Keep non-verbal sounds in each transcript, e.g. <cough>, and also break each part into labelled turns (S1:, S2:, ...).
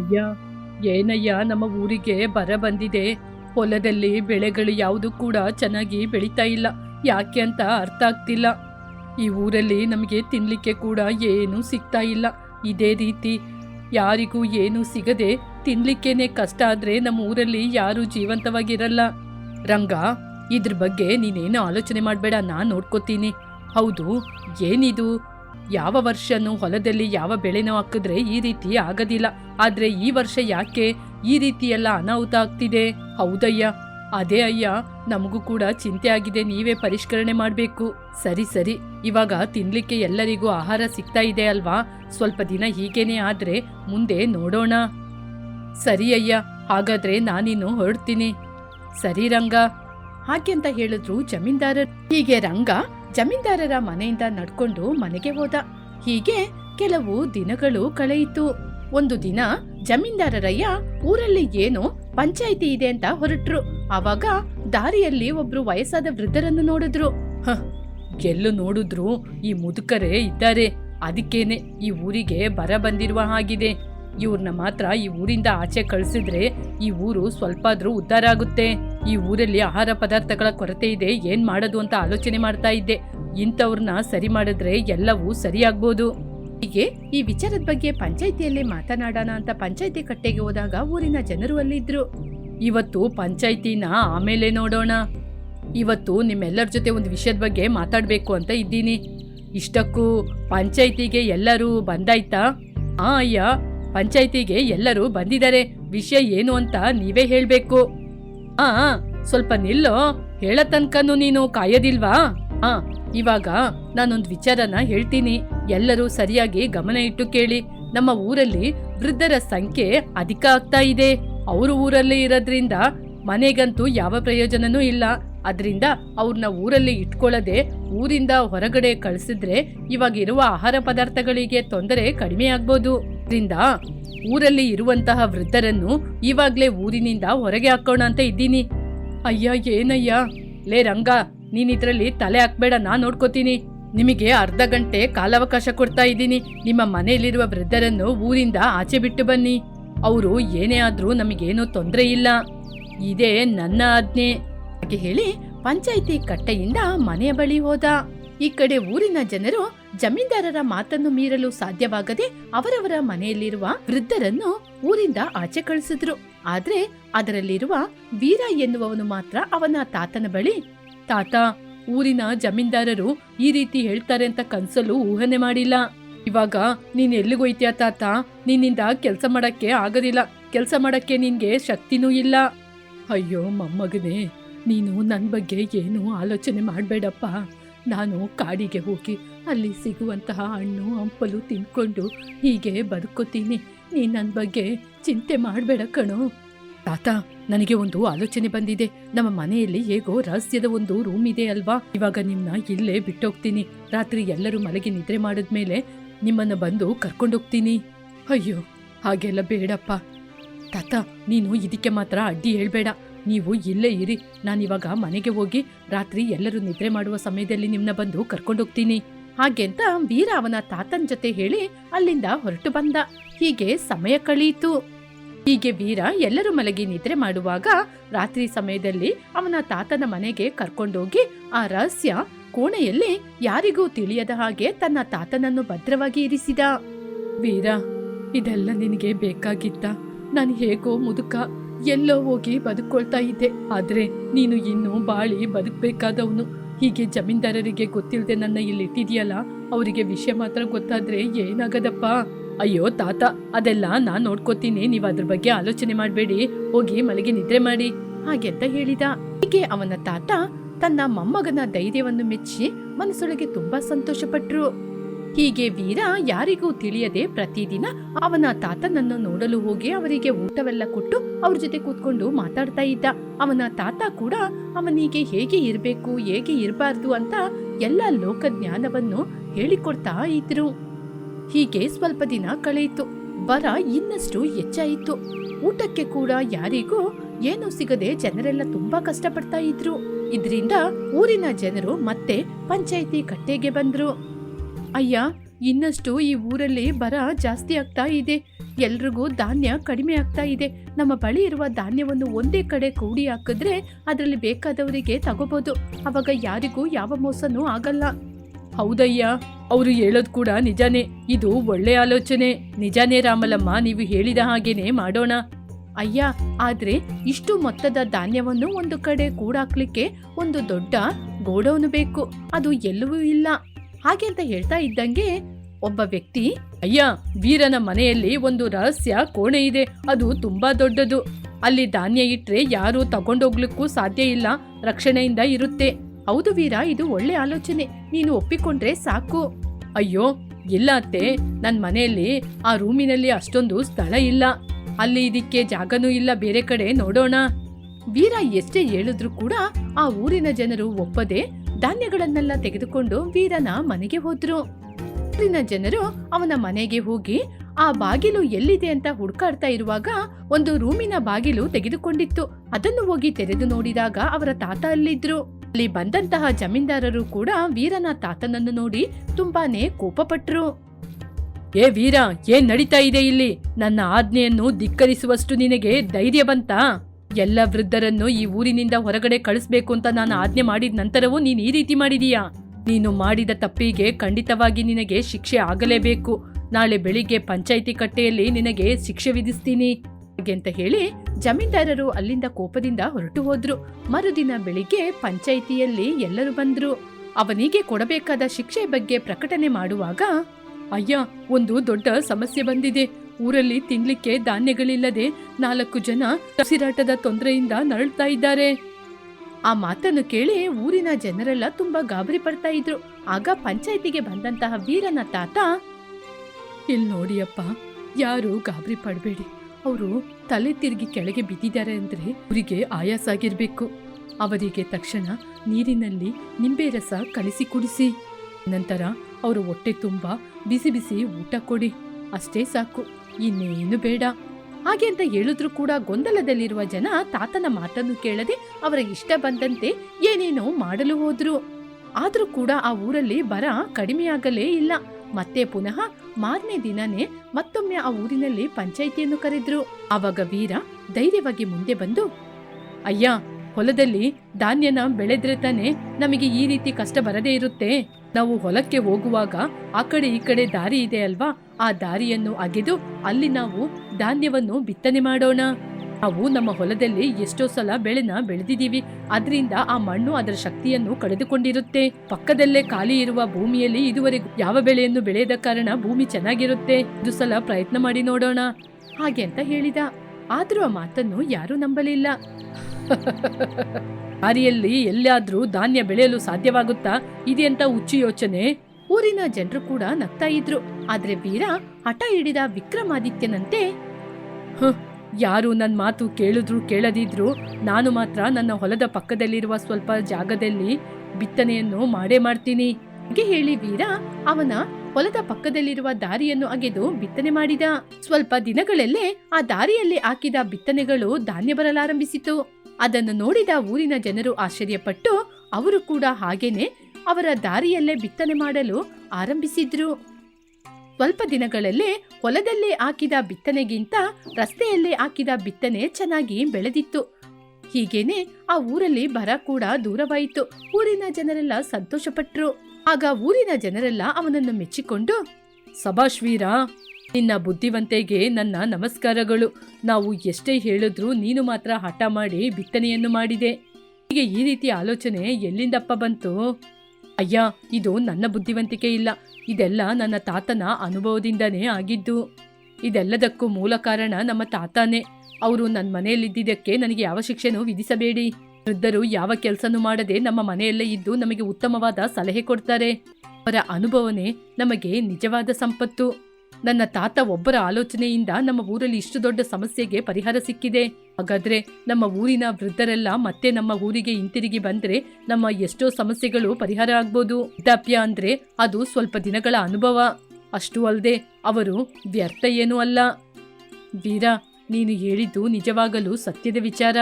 S1: ಅಯ್ಯ, ಏನಯ್ಯ ನಮ್ಮ ಊರಿಗೆ ಬರ ಬಂದಿದೆ. ಹೊಲದಲ್ಲಿ ಬೆಳೆಗಳು ಯಾವುದು ಕೂಡ ಚೆನ್ನಾಗಿ ಬೆಳೀತಾ ಇಲ್ಲ. ಯಾಕೆ ಅಂತ ಅರ್ಥ ಆಗ್ತಿಲ್ಲ. ಈ ಊರಲ್ಲಿ ನಮಗೆ ತಿನ್ನಲಿಕ್ಕೆ ಕೂಡ ಏನೂ ಸಿಗ್ತಾ ಇಲ್ಲ. ಇದೇ ರೀತಿ ಯಾರಿಗೂ ಏನೂ ಸಿಗದೆ ತಿನ್ಲಿಕ್ಕೇನೆ ಕಷ್ಟ ಆದ್ರೆ ನಮ್ಮ ಊರಲ್ಲಿ ಯಾರು ಜೀವಂತವಾಗಿರಲ್ಲ. ರಂಗ, ಇದ್ರ ಬಗ್ಗೆ ನೀನೇನು ಆಲೋಚನೆ ಮಾಡಬೇಡ, ನಾನು ನೋಡ್ಕೋತೀನಿ. ಹೌದು, ಏನಿದು? ಯಾವ ವರ್ಷನೂ ಹೊಲದಲ್ಲಿ ಯಾವ ಬೆಳೆನೋ ಹಾಕಿದ್ರೆ ಈ ರೀತಿ ಆಗೋದಿಲ್ಲ. ಆದ್ರೆ ಈ ವರ್ಷ ಯಾಕೆ ಈ ರೀತಿಯೆಲ್ಲ ಅನಾಹುತ ಆಗ್ತಿದೆ? ಹೌದಯ್ಯ. ಅದೇ ಅಯ್ಯ, ನಮಗೂ ಕೂಡ ಚಿಂತೆ ಆಗಿದೆ, ನೀವೇ ಪರಿಷ್ಕರಣೆ ಮಾಡಬೇಕು. ಸರಿ ಸರಿ. ಇವಾಗ ತಿನ್ಲಿಕ್ಕೆ ಎಲ್ಲರಿಗೂ ಆಹಾರ ಸಿಗ್ತಾ ಇದೆ ಅಲ್ವಾ? ಸ್ವಲ್ಪ ದಿನ ಹೀಗೇನೆ ಆದ್ರೆ ಮುಂದೆ ನೋಡೋಣ. ಸರಿ ಅಯ್ಯ, ಹಾಗಾದ್ರೆ ನಾನಿನ್ನು ಹೊರಡ್ತೀನಿ. ಸರಿ ರಂಗ. ಹಾಗೆಂತ ಹೇಳಿದ್ರು ಜಮೀನ್ದಾರರು. ಹೀಗೆ ರಂಗ ಜಮೀನ್ದಾರರ ಮನೆಯಿಂದ ನಡ್ಕೊಂಡು ಮನೆಗೆ ಹೋದ. ಹೀಗೆ ಕೆಲವು ದಿನಗಳು ಕಳೆಯಿತು. ಒಂದು ದಿನ ಜಮೀನ್ದಾರರಯ್ಯ ಊರಲ್ಲಿ ಏನೋ ಪಂಚಾಯಿತಿ ಇದೆ ಅಂತ ಹೊರಟ್ರು. ಆವಾಗ ದಾರಿಯಲ್ಲಿ ಒಬ್ರು ವಯಸ್ಸಾದ ವೃದ್ಧರನ್ನು ನೋಡಿದ್ರು. ಎಲ್ಲು ನೋಡಿದ್ರು ಈ ಮುದುಕರೇ ಇದ್ದಾರೆ. ಅದಕ್ಕೇನೆ ಈ ಊರಿಗೆ ಬರ ಬಂದಿರುವ ಹಾಗಿದೆ. ಇವ್ರನ್ನ ಮಾತ್ರ ಈ ಊರಿಂದ ಆಚೆ ಕಳಿಸಿದ್ರೆ ಈ ಊರು ಸ್ವಲ್ಪಾದ್ರೂ ಉದ್ಧಾರ ಆಗುತ್ತೆ. ಈ ಊರಲ್ಲಿ ಆಹಾರ ಪದಾರ್ಥಗಳ ಕೊರತೆ ಇದೆ, ಏನ್ ಮಾಡೋದು ಅಂತ ಆಲೋಚನೆ ಮಾಡ್ತಾ ಇದ್ದೆ. ಇಂಥವ್ರನ್ನ ಸರಿ ಮಾಡಿದ್ರೆ ಎಲ್ಲವೂ ಸರಿಯಾಗ್ಬೋದು. ಹೀಗೆ ಈ ವಿಚಾರದ ಬಗ್ಗೆ ಪಂಚಾಯಿತಿಯಲ್ಲಿ ಮಾತನಾಡೋಣ ಅಂತ ಪಂಚಾಯಿತಿ ಕಟ್ಟೆಗೆ ಹೋದಾಗ ಊರಿನ ಜನರು ಅಲ್ಲಿದ್ರು. ಇವತ್ತು ಪಂಚಾಯಿತಿನ ಆಮೇಲೆ ನೋಡೋಣ. ಇವತ್ತು ನಿಮ್ಮೆಲ್ಲರ ಜೊತೆ ಒಂದು ವಿಷಯದ ಬಗ್ಗೆ ಮಾತಾಡಬೇಕು ಅಂತ ಇದ್ದೀನಿ. ಇಷ್ಟಕ್ಕೂ ಪಂಚಾಯಿತಿಗೆ ಎಲ್ಲರೂ ಬಂದಾಯ್ತಾ? ಆ, ಅಯ್ಯ, ಪಂಚಾಯಿತಿಗೆ ಎಲ್ಲರೂ ಬಂದಿದ್ದಾರೆ. ವಿಷಯ ಏನು ಅಂತ ನೀವೇ ಹೇಳ್ಬೇಕು. ಆ ಸ್ವಲ್ಪ ನಿಲ್ಲೋ. ಹೇಳ ತನಕನೂ ನೀನು ಕಾಯೋದಿಲ್ವಾ? ಆ, ಇವಾಗ ನಾನೊಂದು ವಿಚಾರನ ಹೇಳ್ತೀನಿ. ಎಲ್ಲರೂ ಸರಿಯಾಗಿ ಗಮನ ಇಟ್ಟು ಕೇಳಿ. ನಮ್ಮ ಊರಲ್ಲಿ ವೃದ್ಧರ ಸಂಖ್ಯೆ ಅಧಿಕ ಆಗ್ತಾ ಇದೆ. ಅವರು ಊರಲ್ಲಿ ಇರೋದ್ರಿಂದ ಮನೆಗಂತೂ ಯಾವ ಪ್ರಯೋಜನನೂ ಇಲ್ಲ. ಅದರಿಂದ ಅವ್ರನ್ನ ಊರಲ್ಲಿ ಇಟ್ಕೊಳ್ಳದೆ ಊರಿಂದ ಹೊರಗಡೆ ಕಳಿಸಿದ್ರೆ ಇವಾಗಿರುವ ಆಹಾರ ಪದಾರ್ಥಗಳಿಗೆ ತೊಂದರೆ ಕಡಿಮೆ ಆಗ್ಬೋದು. ಇದರಿಂದ ಊರಲ್ಲಿ ಇರುವಂತಹ ವೃದ್ಧರನ್ನು ಇವಾಗ್ಲೇ ಊರಿನಿಂದ ಹೊರಗೆ ಹಾಕೋಣ ಅಂತ ಇದ್ದೀನಿ. ಅಯ್ಯ, ಏನಯ್ಯ? ಲೇ ರಂಗ, ನೀನಿದ್ರಲ್ಲಿ ತಲೆ ಹಾಕ್ಬೇಡ ನಾ ನೋಡ್ಕೋತೀನಿ. ನಿಮಗೆ ಅರ್ಧ ಗಂಟೆ ಕಾಲಾವಕಾಶ ಕೊಡ್ತಾ ಇದ್ದೀನಿ. ನಿಮ್ಮ ಮನೆಯಲ್ಲಿರುವ ವೃದ್ಧರನ್ನು ಊರಿಂದ ಆಚೆ ಬಿಟ್ಟು ಬನ್ನಿ. ಅವರು ಏನೇ ಆದ್ರೂ ನಮಗೇನೂ ತೊಂದರೆ ಇಲ್ಲ. ಇದೇ ನನ್ನ ಆಜ್ಞೆ. ಹಾಗೆ ಹೇಳಿ ಪಂಚಾಯಿತಿ ಕಟ್ಟೆಯಿಂದ ಮನೆಯ ಬಳಿ ಹೋದ. ಈ ಕಡೆ ಊರಿನ ಜನರು ಜಮೀನ್ದಾರರ ಮಾತನ್ನು ಮೀರಲು ಸಾಧ್ಯವಾಗದೆ ಅವರವರ ಮನೆಯಲ್ಲಿರುವ ವೃದ್ಧರನ್ನು ಊರಿಂದ ಆಚೆ ಕಳಿಸಿದ್ರು. ಆದ್ರೆ ಅದರಲ್ಲಿರುವ ವೀರ ಎನ್ನುವವನು ಮಾತ್ರ ಅವನ ತಾತನ ಬಳಿ. ತಾತ, ಊರಿನ ಜಮೀನ್ದಾರರು ಈ ರೀತಿ ಹೇಳ್ತಾರೆ ಅಂತ ಕನ್ಸಲ್ಲೂ ಊಹನೆ ಮಾಡಿಲ್ಲ. ಇವಾಗ ನೀನ್ ಎಲ್ಲಿಗೋಯ್ತೀಯ ತಾತ? ನಿನ್ನಿಂದ ಕೆಲಸ ಮಾಡಕ್ಕೆ ಆಗೋದಿಲ್ಲ. ಕೆಲಸ ಮಾಡಕ್ಕೆ ನಿನ್ಗೆ ಶಕ್ತಿನೂ ಇಲ್ಲ. ಅಯ್ಯೋ ಮೊಮ್ಮಗನೇ, ನೀನು ನನ್ನ ಬಗ್ಗೆ ಏನು ಆಲೋಚನೆ ಮಾಡಬೇಡಪ್ಪ. ನಾನು ಕಾಡಿಗೆ ಹೋಗಿ ಅಲ್ಲಿ ಸಿಗುವಂತಹ ಹಣ್ಣು, ಹಂಪಲು ತಿನ್ಕೊಂಡು ಹೀಗೆ ಬದುಕೋತೀನಿ ನೀ ನನ್ನ ಬಗ್ಗೆ ಚಿಂತೆ ಮಾಡಬೇಡ ಕಣೋ. ತಾತ, ನನಗೆ ಒಂದು ಆಲೋಚನೆ ಬಂದಿದೆ. ನಮ್ಮ ಮನೆಯಲ್ಲಿ ಹೇಗೋ ರಹಸ್ಯದ ಒಂದು ರೂಮ್ ಇದೆ ಅಲ್ವಾ? ಇವಾಗ ನಿಮ್ಮನ್ನ ಇಲ್ಲೇ ಬಿಟ್ಟೋಗ್ತೀನಿ. ರಾತ್ರಿ ಎಲ್ಲರೂ ಮಲಗಿ ನಿದ್ರೆ ಮಾಡಿದ್ಮೇಲೆ ನಿಮ್ಮನ್ನ ಬಂದು ಕರ್ಕೊಂಡೋಗ್ತೀನಿ. ಅಯ್ಯೋ, ಹಾಗೆಲ್ಲ ಬೇಡಪ್ಪ. ತಾತ, ನೀನು ಇದಕ್ಕೆ ಮಾತ್ರ ಅಡ್ಡಿ ಹೇಳ್ಬೇಡ. ನೀವು ಇಲ್ಲೇ ಇರಿ. ನಾನಿವಾಗ ಮನೆಗೆ ಹೋಗಿ ರಾತ್ರಿ ಎಲ್ಲರೂ ನಿದ್ರೆ ಮಾಡುವ ಸಮಯದಲ್ಲಿ ನಿಮ್ಮನ್ನ ಬಂದು ಕರ್ಕೊಂಡೋಗ್ತೀನಿ. ಹಾಗೆ ಅಂತ ವೀರ ಅವನ ತಾತನ ಜೊತೆ ಹೇಳಿ ಅಲ್ಲಿಂದ ಹೊರಟು ಬಂದ. ಹೀಗೆ ಸಮಯ ಕಳೆಯಿತು ಹೀಗೆ ವೀರ ಎಲ್ಲರೂ ಮಲಗಿ ನಿದ್ರೆ ಮಾಡುವಾಗ ರಾತ್ರಿ ಸಮಯದಲ್ಲಿ ಅವನ ತಾತನ ಮನೆಗೆ ಕರ್ಕೊಂಡೋಗಿ ಆ ರಹಸ್ಯ ಕೋಣೆಯಲ್ಲಿ ಯಾರಿಗೂ ತಿಳಿಯದ ಹಾಗೆ ತನ್ನ ತಾತನನ್ನು ಭದ್ರವಾಗಿ ಇರಿಸಿದ. ವೀರ, ಇದೆಲ್ಲ ನಿನಗೆ ಬೇಕಾಗಿತ್ತ? ನಾನು ಹೇಗೋ ಮುದುಕ, ಎಲ್ಲೋ ಹೋಗಿ ಬದುಕೊಳ್ತಾ ಇದ್ದೆ. ಆದ್ರೆ ನೀನು ಇನ್ನೂ ಬಾಳಿ ಬದುಕಬೇಕಾದವನು. ಹೀಗೆ ಜಮೀನ್ದಾರರಿಗೆ ಗೊತ್ತಿಲ್ಲದೆ ನನ್ನ ಇಲ್ಲಿ ಇಟ್ಟಿದ್ಯಲ್ಲ, ಅವರಿಗೆ ವಿಷಯ ಮಾತ್ರ ಗೊತ್ತಾದ್ರೆ ಏನಾಗದಪ್ಪ? ಅಯ್ಯೋ ತಾತ, ಅದೆಲ್ಲ ನಾನು ನೋಡ್ಕೋತೀನಿ, ನೀವು ಅದ್ರ ಬಗ್ಗೆ ಆಲೋಚನೆ ಮಾಡಬೇಡಿ, ಹೋಗಿ ಮಲಗಿ ನಿದ್ರೆ ಮಾಡಿ, ಹಾಗೆ ಅಂತ ಹೇಳಿದ. ಹೀಗೆ ಅವನ ತಾತ ತನ್ನ ಮೊಮ್ಮಗನ ಧೈರ್ಯವನ್ನು ಮೆಚ್ಚಿ ಮನಸ್ಸೊಳಗೆ ತುಂಬಾ ಸಂತೋಷಪಟ್ರು. ಹೀಗೆ ವೀರ ಯಾರಿಗೂ ತಿಳಿಯದೆ ಪ್ರತಿದಿನ ಅವನ ತಾತನನ್ನು ನೋಡಲು ಹೋಗಿ ಅವರಿಗೆ ಊಟವೆಲ್ಲ ಕೊಟ್ಟು ಅವ್ರ ಜೊತೆ ಕೂತ್ಕೊಂಡು ಮಾತಾಡ್ತಾ ಇದ್ದ. ಅವನ ತಾತ ಕೂಡ ಅವನಿಗೆ ಹೇಗೆ ಇರಬೇಕು, ಹೇಗೆ ಇರಬಾರ್ದು ಅಂತ ಎಲ್ಲ ಲೋಕ ಜ್ಞಾನವನ್ನು ಹೇಳಿಕೊಡ್ತಾ ಇದ್ರು. ಹೀಗೆ ಸ್ವಲ್ಪ ದಿನ ಕಳೆಯಿತು. ಬರ ಇನ್ನಷ್ಟು ಹೆಚ್ಚಾಯಿತು. ಊಟಕ್ಕೆ ಕೂಡ ಯಾರಿಗೂ ಏನು ಸಿಗದೆ ಜನರೆಲ್ಲ ತುಂಬಾ ಕಷ್ಟಪಡ್ತಾ ಇದ್ರು. ಇದರಿಂದ ಊರಿನ ಜನರು ಮತ್ತೆ ಪಂಚಾಯಿತಿ ಕಟ್ಟೆಗೆ ಬಂದ್ರು. ಅಯ್ಯ, ಇನ್ನಷ್ಟು ಈ ಊರಲ್ಲಿ ಬರ ಜಾಸ್ತಿ ಆಗ್ತಾ ಇದೆ. ಎಲ್ರಿಗೂ ಧಾನ್ಯ ಕಡಿಮೆ ಆಗ್ತಾ ಇದೆ. ನಮ್ಮ ಬಳಿ ಇರುವ ಧಾನ್ಯವನ್ನು ಒಂದೇ ಕಡೆ ಕೂಡಿ ಹಾಕಿದ್ರೆ ಅದರಲ್ಲಿ ಬೇಕಾದವರಿಗೆ ತಗೋಬಹುದು ಅವಾಗ ಯಾರಿಗೂ ಯಾವ ಮೋಸನೂ ಆಗಲ್ಲ. ಹೌದಯ್ಯ, ಅವರು ಹೇಳೋದು ಕೂಡ ನಿಜಾನೇ. ಇದು ಒಳ್ಳೆ ಆಲೋಚನೆ. ನಿಜಾನೇ ರಾಮಲಮ್ಮ, ನೀವು ಹೇಳಿದ ಹಾಗೇನೆ ಮಾಡೋಣ. ಅಯ್ಯ, ಆದ್ರೆ ಇಷ್ಟು ಮೊತ್ತದ ಧಾನ್ಯವನ್ನು ಒಂದು ಕಡೆ ಕೂಡಾಕ್ಲಿಕ್ಕೆ ಒಂದು ದೊಡ್ಡ ಗೋಡೌನ್ ಬೇಕು. ಅದು ಎಲ್ಲವೂ ಇಲ್ಲ. ಹಾಗೆ ಅಂತ ಹೇಳ್ತಾ ಇದ್ದಂಗೆ ಒಬ್ಬ ವ್ಯಕ್ತಿ, ಅಯ್ಯ, ವೀರನ ಮನೆಯಲ್ಲಿ ಒಂದು ರಹಸ್ಯ ಕೋಣೆ ಇದೆ. ಅದು ತುಂಬಾ ದೊಡ್ಡದು. ಅಲ್ಲಿ ಧಾನ್ಯ ಇಟ್ರೆ ಯಾರು ತಗೊಂಡೋಗ್ಲಿಕ್ಕೂ ಸಾಧ್ಯ ಇಲ್ಲ. ರಕ್ಷಣೆಯಿಂದ ಇರುತ್ತೆ. ಹೌದು ವೀರ, ಇದು ಒಳ್ಳೆ ಆಲೋಚನೆ. ನೀನು ಒಪ್ಪಿಕೊಂಡ್ರೆ ಸಾಕು. ಅಯ್ಯೋ, ಇಲ್ಲ ಅತ್ತೆ. ನನ್ನ ಮನೆಯಲ್ಲಿ ಆ ರೂಮಿನಲ್ಲಿ ಅಷ್ಟೊಂದು ಸ್ಥಳ ಇಲ್ಲ. ಅಲ್ಲಿ ಇದಕ್ಕೆ ಜಾಗನೂ ಇಲ್ಲ. ಬೇರೆ ಕಡೆ ನೋಡೋಣ. ವೀರ ಎಷ್ಟೇ ಹೇಳಿದ್ರು ಕೂಡ ಆ ಊರಿನ ಜನರು ಒಪ್ಪದೆ ಧಾನ್ಯಗಳನ್ನೆಲ್ಲ ತೆಗೆದುಕೊಂಡು ವೀರನ ಮನೆಗೆ ಹೋದ್ರು. ಊರಿನ ಜನರು ಅವನ ಮನೆಗೆ ಹೋಗಿ ಆ ಬಾಗಿಲು ಎಲ್ಲಿದೆ ಅಂತ ಹುಡುಕಾಡ್ತಾ ಇರುವಾಗ ಒಂದು ರೂಮಿನ ಬಾಗಿಲು ತೆಗೆದುಕೊಂಡಿತ್ತು. ಅದನ್ನು ಹೋಗಿ ತೆರೆದು ನೋಡಿದಾಗ ಅವರ ತಾತ ಅಲ್ಲಿದ್ರು. ಅಲ್ಲಿ ಬಂದಂತಹ ಜಮೀನ್ದಾರರು ಕೂಡ ವೀರನ ತಾತನನ್ನು ನೋಡಿ ತುಂಬಾನೇ ಕೋಪಪಟ್ರು. ಏ ವೀರ, ಏನ್ ನಡೀತಾ ಇದೆ ಇಲ್ಲಿ? ನನ್ನ ಆಜ್ಞೆಯನ್ನು ಧಿಕ್ಕರಿಸುವಷ್ಟು ನಿನಗೆ ಧೈರ್ಯ ಬಂತಾ? ಎಲ್ಲ ವೃದ್ಧರನ್ನು ಈ ಊರಿನಿಂದ ಹೊರಗಡೆ ಕಳಿಸ್ಬೇಕು ಅಂತ ನಾನು ಆಜ್ಞೆ ಮಾಡಿದ ನಂತರವೂ ನೀನು ಈ ರೀತಿ ಮಾಡಿದೀಯಾ? ನೀನು ಮಾಡಿದ ತಪ್ಪಿಗೆ ಖಂಡಿತವಾಗಿ ನಿನಗೆ ಶಿಕ್ಷೆ ಆಗಲೇಬೇಕು. ನಾಳೆ ಬೆಳಿಗ್ಗೆ ಪಂಚಾಯಿತಿ ಕಟ್ಟೆಯಲ್ಲಿ ನಿನಗೆ ಶಿಕ್ಷೆ ವಿಧಿಸ್ತೀನಿ. ಅಂತ ಹೇಳಿ ಜಮೀನ್ದಾರರು ಅಲ್ಲಿಂದ ಕೋಪದಿಂದ ಹೊರಟು ಹೋದ್ರು. ಮರುದಿನ ಬೆಳಿಗ್ಗೆ ಪಂಚಾಯಿತಿಯಲ್ಲಿ ಎಲ್ಲರೂ ಬಂದ್ರು. ಅವನಿಗೆ ಕೊಡಬೇಕಾದ ಶಿಕ್ಷೆ ಬಗ್ಗೆ ಪ್ರಕಟಣೆ ಮಾಡುವಾಗ, ಅಯ್ಯ, ಒಂದು ದೊಡ್ಡ ಸಮಸ್ಯೆ ಬಂದಿದೆ. ಊರಲ್ಲಿ ತಿನ್ಲಿಕ್ಕೆ ಧಾನ್ಯಗಳಿಲ್ಲದೆ ನಾಲ್ಕು ಜನ ಉಸಿರಾಟದ ತೊಂದರೆಯಿಂದ ನರಳ್ತಾ ಇದ್ದಾರೆ. ಆ ಮಾತನ್ನು ಕೇಳಿ ಊರಿನ ಜನರೆಲ್ಲ ತುಂಬಾ ಗಾಬರಿ ಪಡ್ತಾ ಇದ್ರು. ಆಗ ಪಂಚಾಯತಿಗೆ ಬಂದಂತಹ ವೀರನ ತಾತ ಇಲ್ಲಿ ನೋಡಿಯಪ್ಪ, ಯಾರು ಗಾಬರಿ ಪಡಬೇಡಿ. ಅವರು ತಲೆ ತಿರುಗಿ ಕೆಳಗೆ ಬಿದ್ದಿದ್ದಾರೆ ಅಂದ್ರೆ ಅವರಿಗೆ ಆಯಾಸ ಆಗಿರಬೇಕು. ಅವರಿಗೆ ತಕ್ಷಣ ನೀರಿನಲ್ಲಿ ನಿಂಬೆ ರಸ ಕಲಿಸಿ ಕುಡಿಸಿ. ನಂತರ ಅವರು ಹೊಟ್ಟೆ ತುಂಬ ಬಿಸಿ ಬಿಸಿ ಊಟ ಕೊಡಿ. ಅಷ್ಟೇ ಸಾಕು. ಇನ್ನೇನು ಬೇಡ. ಹಾಗೆ ಅಂತ ಹೇಳಿದ್ರು ಕೂಡ ಗೊಂದಲದಲ್ಲಿರುವ ಜನ ತಾತನ ಮಾತನ್ನು ಕೇಳದೆ ಅವರ ಇಷ್ಟ ಬಂದಂತೆ ಏನೇನೋ ಮಾಡಲು ಹೋದ್ರು. ಆದ್ರೂ ಕೂಡ ಆ ಊರಲ್ಲಿ ಬರ ಕಡಿಮೆಯಾಗಲೇ ಇಲ್ಲ. ಮತ್ತೆ ಪುನಃ ಮಾರನೇ ದಿನನೇ ಮತ್ತೊಮ್ಮೆ ಆ ಊರಿನಲ್ಲಿ ಪಂಚಾಯಿತಿಯನ್ನು ಕರೆದ್ರು. ಆವಾಗ ವೀರ ಧೈರ್ಯವಾಗಿ ಮುಂದೆ ಬಂದು, ಅಯ್ಯ, ಹೊಲದಲ್ಲಿ ಧಾನ್ಯನ ಬೆಳೆದ್ರೆ ತಾನೆ ನಮಗೆ ಈ ರೀತಿ ಕಷ್ಟ ಬರದೇ ಇರುತ್ತೆ. ನಾವು ಹೊಲಕ್ಕೆ ಹೋಗುವಾಗ ಆ ಕಡೆ ಈ ಕಡೆ ದಾರಿ ಇದೆ ಅಲ್ವಾ? ಆ ದಾರಿಯನ್ನು ಅಗೆದು ಅಲ್ಲಿ ನಾವು ಧಾನ್ಯವನ್ನು ಬಿತ್ತನೆ ಮಾಡೋಣ. ನಾವು ನಮ್ಮ ಹೊಲದಲ್ಲಿ ಎಷ್ಟೋ ಸಲ ಬೆಳೆನ ಬೆಳೆದಿದ್ದೀವಿ. ಅದರಿಂದ ಆ ಮಣ್ಣು ಅದರ ಶಕ್ತಿಯನ್ನು ಕಳೆದುಕೊಂಡಿರುತ್ತೆ. ಪಕ್ಕದಲ್ಲೇ ಖಾಲಿ ಇರುವ ಭೂಮಿಯಲ್ಲಿ ಇದುವರೆಗೂ ಯಾವ ಬೆಳೆಯನ್ನು ಬೆಳೆಯದ ಕಾರಣ ಭೂಮಿ ಚೆನ್ನಾಗಿರುತ್ತೆ? ಇದು ಸಲ ಪ್ರಯತ್ನ ಮಾಡಿ ನೋಡೋಣ. ಹಾಗೆ ಅಂತ ಹೇಳಿದ. ಆದ್ರೂ ಆ ಮಾತನ್ನು ಯಾರೂ ನಂಬಲಿಲ್ಲ. ದಾರಿಯಲ್ಲಿ ಎಲ್ಲಾದ್ರೂ ಧಾನ್ಯ ಬೆಳೆಯಲು ಸಾಧ್ಯವಾಗುತ್ತಾ? ಇದೆಯಂತ ಹುಚ್ಚು ಯೋಚನೆ? ಊರಿನ ಜನರು ಕೂಡ ನಗ್ತಾ ಇದ್ರು. ಆದ್ರೆ ವೀರ ಹಠ ಹಿಡಿದ ವಿಕ್ರಮಾದಿತ್ಯನಂತೆ ಯಾರು ನನ್ನ ಮಾತು ಕೇಳಿದ್ರು ಕೇಳದಿದ್ರು ನಾನು ಮಾತ್ರ ನನ್ನ ಹೊಲದ ಪಕ್ಕದಲ್ಲಿರುವ ಸ್ವಲ್ಪ ಜಾಗದಲ್ಲಿ ಬಿತ್ತನೆಯನ್ನು ಮಾಡೇ ಮಾಡ್ತೀನಿ. ಹಾಗೆ ಹೇಳಿ ವೀರ ಅವನ ಹೊಲದ ಪಕ್ಕದಲ್ಲಿರುವ ದಾರಿಯನ್ನು ಅಗೆದು ಬಿತ್ತನೆ ಮಾಡಿದ. ಸ್ವಲ್ಪ ದಿನಗಳಲ್ಲೇ ಆ ದಾರಿಯಲ್ಲಿ ಹಾಕಿದ ಬಿತ್ತನೆಗಳು ಧಾನ್ಯ ಬರಲಾರಂಭಿಸಿತು. ಅದನ್ನು ನೋಡಿದ ಊರಿನ ಜನರು ಆಶ್ಚರ್ಯಪಟ್ಟು, ಅವರು ಕೂಡ ಹಾಗೇನೆ ಅವರ ದಾರಿಯಲ್ಲೇ ಬಿತ್ತನೆ ಮಾಡಲು ಆರಂಭಿಸಿದ್ರು. ಸ್ವಲ್ಪ ದಿನಗಳಲ್ಲೇ ಹೊಲದಲ್ಲಿ ಹಾಕಿದ ಬಿತ್ತನೆಗಿಂತ ರಸ್ತೆಯಲ್ಲೇ ಹಾಕಿದ ಬಿತ್ತನೆ ಚೆನ್ನಾಗಿ ಬೆಳೆದಿತ್ತು. ಹೀಗೇನೆ ಆ ಊರಲ್ಲಿ ಬರ ಕೂಡ ದೂರವಾಯಿತು. ಊರಿನ ಜನರೆಲ್ಲ ಸಂತೋಷಪಟ್ರು. ಆಗ ಊರಿನ ಜನರೆಲ್ಲ ಅವನನ್ನು ಮೆಚ್ಚಿಕೊಂಡು ಸಭಾಷ್ ವೀರ ನಿನ್ನ ಬುದ್ಧಿವಂತೆಗೆ ನನ್ನ ನಮಸ್ಕಾರಗಳು. ನಾವು ಎಷ್ಟೇ ಹೇಳಿದ್ರೂ ನೀನು ಮಾತ್ರ ಹಠ ಮಾಡಿ ಬಿತ್ತನೆಯನ್ನು ಮಾಡಿದೆ. ಹೀಗೆ ಈ ರೀತಿ ಆಲೋಚನೆ ಎಲ್ಲಿಂದಪ್ಪ ಬಂತು? ಅಯ್ಯ, ಇದು ನನ್ನ ಬುದ್ಧಿವಂತಿಕೆ ಇಲ್ಲ. ಇದೆಲ್ಲ ನನ್ನ ತಾತನ ಅನುಭವದಿಂದನೇ ಆಗಿದ್ದು. ಇದೆಲ್ಲದಕ್ಕೂ ಮೂಲ ಕಾರಣ ನಮ್ಮ ತಾತನೇ. ಅವರು ನನ್ನ ಮನೆಯಲ್ಲಿದ್ದಿದ್ದಕ್ಕೆ ನನಗೆ ಯಾವ ಶಿಕ್ಷೆನೂ ವಿಧಿಸಬೇಡಿ. ವೃದ್ಧರು ಯಾವ ಕೆಲಸನೂ ಮಾಡದೆ ನಮ್ಮ ಮನೆಯಲ್ಲೇ ಇದ್ದು ನಮಗೆ ಉತ್ತಮವಾದ ಸಲಹೆ ಕೊಡ್ತಾರೆ. ಅವರ ಅನುಭವನೇ ನಮಗೆ ನಿಜವಾದ ಸಂಪತ್ತು. ನನ್ನ ತಾತ ಒಬ್ಬರ ಆಲೋಚನೆಯಿಂದ ನಮ್ಮ ಊರಲ್ಲಿ ಇಷ್ಟು ದೊಡ್ಡ ಸಮಸ್ಯೆಗೆ ಪರಿಹಾರ ಸಿಕ್ಕಿದೆ. ಹಾಗಾದ್ರೆ ನಮ್ಮ ಊರಿನ ವೃದ್ಧರೆಲ್ಲ ಮತ್ತೆ ನಮ್ಮ ಊರಿಗೆ ಹಿಂತಿರುಗಿ ಬಂದ್ರೆ ನಮ್ಮ ಎಷ್ಟೋ ಸಮಸ್ಯೆಗಳು ಪರಿಹಾರ ಆಗ್ಬೋದು. ವೃದ್ಧಾಪ್ಯ ಅಂದ್ರೆ ಅದು ಸ್ವಲ್ಪ ದಿನಗಳ ಅನುಭವ. ಅಷ್ಟು ಅಲ್ಲದೆ ಅವರು ವ್ಯರ್ಥ ಏನೂ ಅಲ್ಲ. ವೀರ, ನೀನು ಹೇಳಿದ್ದು ನಿಜವಾಗಲೂ ಸತ್ಯದ ವಿಚಾರ.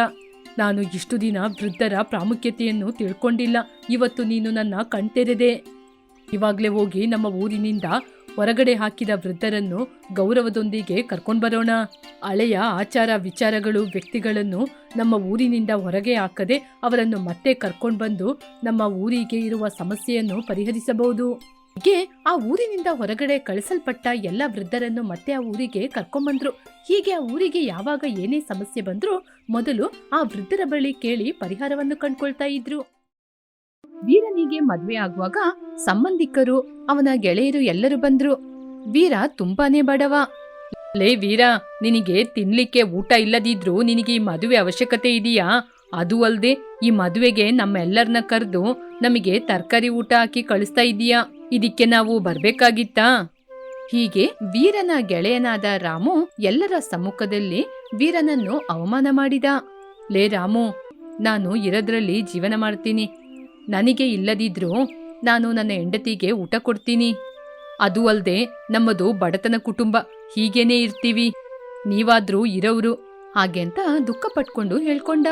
S1: ನಾನು ಇಷ್ಟು ದಿನ ವೃದ್ಧರ ಪ್ರಾಮುಖ್ಯತೆಯನ್ನು ತಿಳ್ಕೊಂಡಿಲ್ಲ. ಇವತ್ತು ನೀನು ನನ್ನ ಕಣ್ತೆರೆದೆ. ಇವಾಗಲೇ ಹೋಗಿ ನಮ್ಮ ಊರಿನಿಂದ ಹೊರಗಡೆ ಹಾಕಿದ ವೃದ್ಧರನ್ನು ಗೌರವದೊಂದಿಗೆ ಕರ್ಕೊಂಡ್ ಬರೋಣ. ಹಳೆಯ ಆಚಾರ ವಿಚಾರಗಳು ವ್ಯಕ್ತಿಗಳನ್ನು ನಮ್ಮ ಊರಿನಿಂದ ಹೊರಗೆ ಹಾಕದೆ ಅವರನ್ನು ಮತ್ತೆ ಕರ್ಕೊಂಡ್ ಬಂದು ನಮ್ಮ ಊರಿಗೆ ಇರುವ ಸಮಸ್ಯೆಯನ್ನು ಪರಿಹರಿಸಬಹುದು. ಹೀಗೆ ಆ ಊರಿನಿಂದ ಹೊರಗಡೆ ಕಳಿಸಲ್ಪಟ್ಟ ಎಲ್ಲ ವೃದ್ಧರನ್ನು ಮತ್ತೆ ಆ ಊರಿಗೆ ಕರ್ಕೊಂಡ್ಬಂದ್ರು ಹೀಗೆ ಆ ಊರಿಗೆ ಯಾವಾಗ ಏನೇ ಸಮಸ್ಯೆ ಬಂದರೂ ಮೊದಲು ಆ ವೃದ್ಧರ ಬಳಿ ಕೇಳಿ ಪರಿಹಾರವನ್ನು ಕಂಡುಕೊಳ್ತಾ ಇದ್ರು. ವೀರನಿಗೆ ಮದುವೆ ಆಗುವಾಗ ಸಂಬಂಧಿಕರು, ಅವನ ಗೆಳೆಯರು ಎಲ್ಲರೂ ಬಂದ್ರು. ವೀರ ತುಂಬಾನೇ ಬಡವ. ಲೇ ವೀರ, ನಿನಗೆ ತಿನ್ಲಿಕ್ಕೆ ಊಟ ಇಲ್ಲದಿದ್ರು ನಿನಗೆ ಈ ಮದುವೆ ಅವಶ್ಯಕತೆ ಇದೆಯಾ? ಅದು ಅಲ್ಲದೆ ಈ ಮದುವೆಗೆ ನಮ್ಮೆಲ್ಲರನ್ನ ಕರೆದು ನಮಗೆ ತರಕಾರಿ ಊಟ ಹಾಕಿ ಕಳಿಸ್ತಾ ಇದೀಯಾ? ಇದಕ್ಕೆ ನಾವು ಬರ್ಬೇಕಾಗಿತ್ತಾ? ಹೀಗೆ ವೀರನ ಗೆಳೆಯನಾದ ರಾಮು ಎಲ್ಲರ ಸಮ್ಮುಖದಲ್ಲಿ ವೀರನನ್ನು ಅವಮಾನ ಮಾಡಿದ. ಲೇ ರಾಮು, ನಾನು ಇರೋದ್ರಲ್ಲಿ ಜೀವನ ಮಾಡ್ತೀನಿ. ನನಗೆ ಇಲ್ಲದಿದ್ರೂ ನಾನು ನನ್ನ ಹೆಂಡತಿಗೆ ಊಟ ಕೊಡ್ತೀನಿ. ಅದು ಅಲ್ಲದೆ ನಮ್ಮದು ಬಡತನ ಕುಟುಂಬ, ಹೀಗೇನೇ ಇರ್ತೀವಿ. ನೀವಾದ್ರೂ ಇರೋರು ಹಾಗೆ ಅಂತ ದುಃಖ ಪಟ್ಕೊಂಡು ಹೇಳ್ಕೊಂಡ.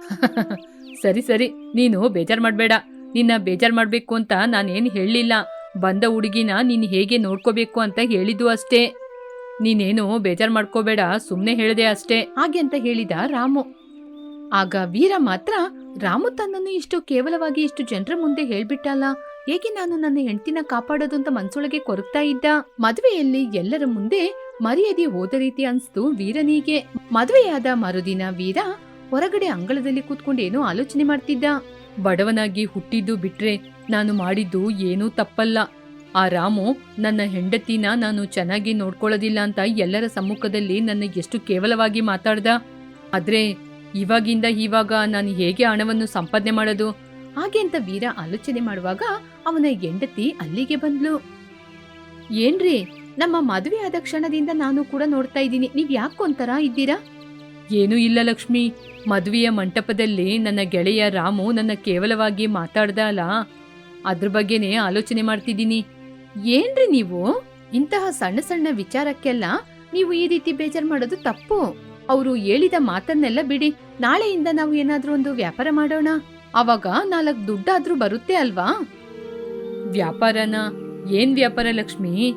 S1: <laughs> ಸರಿ ಸರಿ, ನೀನು ಬೇಜಾರ್ ಮಾಡಬೇಡ. ನಿನ್ನ ಬೇಜಾರ್ ಮಾಡಬೇಕು ಅಂತ ನಾನೇನು ಹೇಳಲಿಲ್ಲ ಬಂದ ಹುಡುಗಿನ ನೀನು ಹೇಗೆ ನೋಡ್ಕೋಬೇಕು ಅಂತ ಹೇಳಿದ್ದು ಅಷ್ಟೇ. ನೀನೇನು ಬೇಜಾರ್ ಮಾಡ್ಕೋಬೇಡ ಸುಮ್ಮನೆ ಹೇಳಿದೆ ಅಷ್ಟೇ. ಹಾಗೆ ಅಂತ ಹೇಳಿದ ರಾಮು. ಆಗ ವೀರ ಮಾತ್ರ, ರಾಮು ತನ್ನನ್ನು ಇಷ್ಟು ಕೇವಲವಾಗಿ ಇಷ್ಟು ಜನರ ಮುಂದೆ ಹೇಳ್ಬಿಟ್ಟಲ್ಲ, ಹೇಗೆ ನಾನು ನನ್ನ ಹೆಂಡತಿನ ಕಾಪಾಡೋದು ಅಂತ ಮನ್ಸೊಳಗೆ ಕೊರಗ್ತಾ ಇದ್ದ? ಮದುವೆಯಲ್ಲಿ ಎಲ್ಲರ ಮುಂದೆ ಮರ್ಯಾದೆ ಹೋದ ರೀತಿ ಅನ್ಸ್ತು ವೀರನಿಗೆ. ಮದುವೆಯಾದ ಮರುದಿನ ವೀರ ಹೊರಗಡೆ ಅಂಗಳದಲ್ಲಿ ಕೂತ್ಕೊಂಡು ಏನೋ ಆಲೋಚನೆ ಮಾಡ್ತಿದ್ದ. ಬಡವನಾಗಿ ಹುಟ್ಟಿದ್ದು ಬಿಟ್ರೆ ನಾನು ಮಾಡಿದ್ದು ಏನೂ ತಪ್ಪಲ್ಲ. ಆ ರಾಮು ನನ್ನ ಹೆಂಡತಿನ ನಾನು ಚೆನ್ನಾಗಿ ನೋಡ್ಕೊಳ್ಳೋದಿಲ್ಲ ಅಂತ ಎಲ್ಲರ ಸಮ್ಮುಖದಲ್ಲಿ ನನ್ನ ಎಷ್ಟು ಕೇವಲವಾಗಿ ಮಾತಾಡ್ದ. ಆದ್ರೆ ಇವಾಗಿಂದ ಇವಾಗ ನಾನು ಹೇಗೆ ಹಣವನ್ನು ಸಂಪಾದನೆ ಮಾಡೋದು? ಹಾಗೆ ಅಂತ ವೀರ ಆಲೋಚನೆ ಮಾಡುವಾಗ ಅವನ ಹೆಂಡತಿ ಅಲ್ಲಿಗೆ ಬಂದ್ಲು. ಏನ್ರಿ, ನಮ್ಮ ಮದುವೆ ಆದ ಕ್ಷಣದಿಂದ ನಾನು ಕೂಡ ನೋಡ್ತಾ ಇದ್ದೀನಿ. ನೀವ್ ಯಾಕೊಂತರ ಇದ್ದೀರಾ? ಏನೂ ಇಲ್ಲ ಲಕ್ಷ್ಮಿ. ಮದುವೆಯ ಮಂಟಪದಲ್ಲಿ ನನ್ನ ಗೆಳೆಯ ರಾಮು ನನ್ನ ಕೇವಲವಾಗಿ ಮಾತಾಡ್ದ ಅಲ್ಲ. ಅದ್ರ ಬಗ್ಗೆನೇ ಆಲೋಚನೆ ಮಾಡ್ತಿದ್ದೀನಿ. ಏನ್ರಿ ನೀವು? ಇಂತಹ ಸಣ್ಣ ಸಣ್ಣ ವಿಚಾರಕ್ಕೆಲ್ಲ ನೀವು ಈ ರೀತಿ ಬೇಜಾರ್ ಮಾಡೋದು ತಪ್ಪು. ಅವರು ಹೇಳಿದ ಮಾತನ್ನೆಲ್ಲ ಬಿಡಿ. ನಾಳೆಯಿಂದ ನಾವು ಏನಾದ್ರೂ ಒಂದು ವ್ಯಾಪಾರ ಮಾಡೋಣ? ಅವಾಗ ನಾಲ್ಕು ದುಡ್ಡಾದ್ರೂ ಬರುತ್ತೆ ಅಲ್ವಾ? ವ್ಯಾಪಾರನ? ಏನ್ ವ್ಯಾಪಾರ ಲಕ್ಷ್ಮಿ?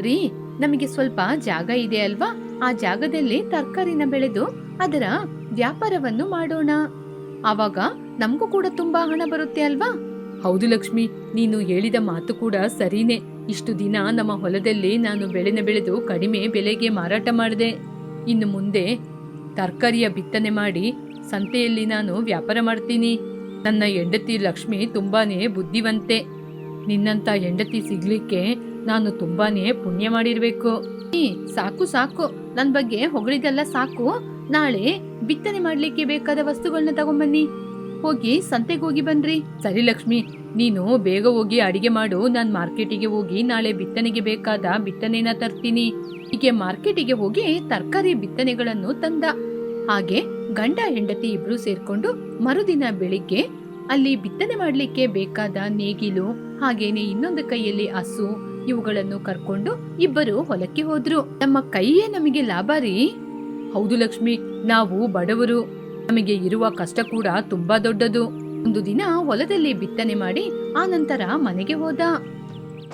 S1: ರೀ, ನಮಗೆ ಸ್ವಲ್ಪ ಜಾಗ ಇದೆ ಅಲ್ವಾ? ಆ ಜಾಗದಲ್ಲಿ ತರಕಾರಿನ ಬೆಳೆದು ಅದರ ವ್ಯಾಪಾರವನ್ನು ಮಾಡೋಣ. ಆವಾಗ ನಮಗೂ ಕೂಡ ತುಂಬಾ ಹಣ ಬರುತ್ತೆ ಅಲ್ವಾ? ಹೌದು ಲಕ್ಷ್ಮಿ, ನೀನು ಹೇಳಿದ ಮಾತು ಕೂಡ ಸರಿನೇ. ಇಷ್ಟು ದಿನ ನಮ್ಮ ಹೊಲದಲ್ಲಿ ನಾನು ಬೆಳೆನ ಬೆಳೆದು ಕಡಿಮೆ ಬೆಲೆಗೆ ಮಾರಾಟ ಮಾಡಿದೆ. ಇನ್ನು ಮುಂದೆ ತರಕಾರಿಯ ಬಿತ್ತನೆ ಮಾಡಿ ಸಂತೆಯಲ್ಲಿ ನಾನು ವ್ಯಾಪಾರ ಮಾಡ್ತೀನಿ. ನನ್ನ ಹೆಂಡತಿ ಲಕ್ಷ್ಮಿ ತುಂಬಾನೇ ಬುದ್ಧಿವಂತೆ. ನಿನ್ನಂತ ಹೆಂಡತಿ ಸಿಗ್ಲಿಕ್ಕೆ ನಾನು ತುಂಬಾನೇ ಪುಣ್ಯ ಮಾಡಿರ್ಬೇಕು. ಸಾಕು ಸಾಕು. ನನ್ ಬಗ್ಗೆ ಹೊಗಳಿದೆಲ್ಲ ಸಾಕು. ನಾಳೆ ಬಿತ್ತನೆ ಮಾಡ್ಲಿಕ್ಕೆ ಬೇಕಾದ ವಸ್ತುಗಳನ್ನ ತಗೊಂಬನ್ನಿ. ಹೋಗಿ ಸಂತೆಗೆ ಹೋಗಿ ಬನ್ರಿ. ಸರಿ ಲಕ್ಷ್ಮಿ, ನೀನು ಬೇಗ ಹೋಗಿ ಅಡಿಗೆ ಮಾಡು. ನಾನು ಮಾರ್ಕೆಟಿಗೆ ಹೋಗಿ ನಾಳೆ ಬಿತ್ತನೆಗೆ ಬೇಕಾದ ಬಿತ್ತನೆನ ತರ್ತೀನಿ. ಹೀಗೆ ಮಾರ್ಕೆಟಿಗೆ ಹೋಗಿ ತರಕಾರಿ ಬಿತ್ತನೆಗಳನ್ನು ತಂದ. ಹಾಗೆ ಗಂಡ, ಹೆಂಡತಿ ಇಬ್ರು ಸೇರ್ಕೊಂಡು ಮರುದಿನ ಬೆಳಿಗ್ಗೆ ಅಲ್ಲಿ ಬಿತ್ತನೆ ಮಾಡಲಿಕ್ಕೆ ಬೇಕಾದ ನೇಗಿಲು, ಹಾಗೇನೆ ಇನ್ನೊಂದು ಕೈಯಲ್ಲಿ ಹಸು ಇವುಗಳನ್ನು ಕರ್ಕೊಂಡು ಇಬ್ಬರು ಹೊಲಕ್ಕೆ ಹೋದ್ರು. ನಮ್ಮ ಕೈಯೇ ನಮಗೆ ಲಾಭ ರೀ. ಹೌದು ಲಕ್ಷ್ಮಿ, ನಾವು ಬಡವರು. ನಮಗೆ ಇರುವ ಕಷ್ಟ ಕೂಡ ತುಂಬಾ ದೊಡ್ಡದು. ಒಂದು ದಿನ ಹೊಲದಲ್ಲಿ ಬಿತ್ತನೆ ಮಾಡಿ ಆ ನಂತರ ಮನೆಗೆ ಹೋದ.